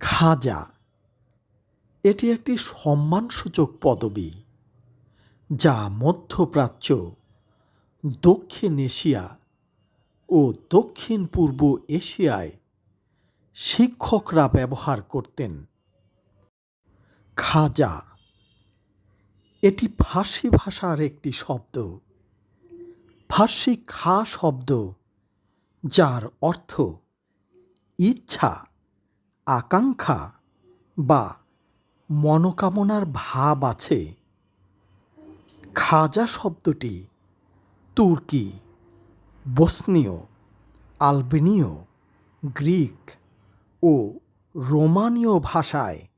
খাজা। এটি একটি সম্মানসূচক পদবি, যা মধ্যপ্রাচ্য, দক্ষিণ এশিয়া ও দক্ষিণ পূর্ব এশিয়ায় শিক্ষকরা ব্যবহার করতেন। খাজা, এটি ফার্সি ভাষার একটি শব্দ, ফার্সি খা শব্দ, যার অর্থ ইচ্ছা। আকাঙ্ক্ষা বা মনোকামনার ভাব আছে। খাজা শব্দটি তুর্কি, বসনীয়, আলবেনীয়, গ্রিক ও রোমানীয় ভাষায়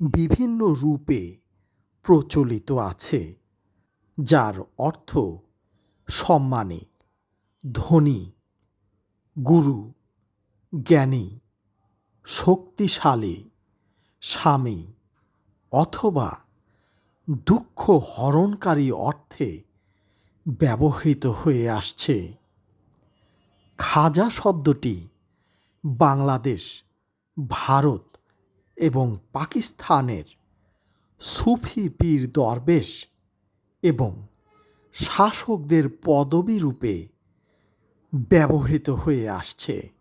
বিভিন্ন রূপে প্রচলিত আছে, যার অর্থ সম্মানী, ধনী, গুরু, জ্ঞানী। শক্তিশালী স্বামী অথবা দুঃখ হরণকারী অর্থে ব্যবহৃত হয়ে আসছে। খাজা শব্দটি বাংলাদেশ, ভারত এবং পাকিস্তানের সুফি পীর দরবেশ এবং শাসকদের পদবী রূপে ব্যবহৃত হয়ে আসছে।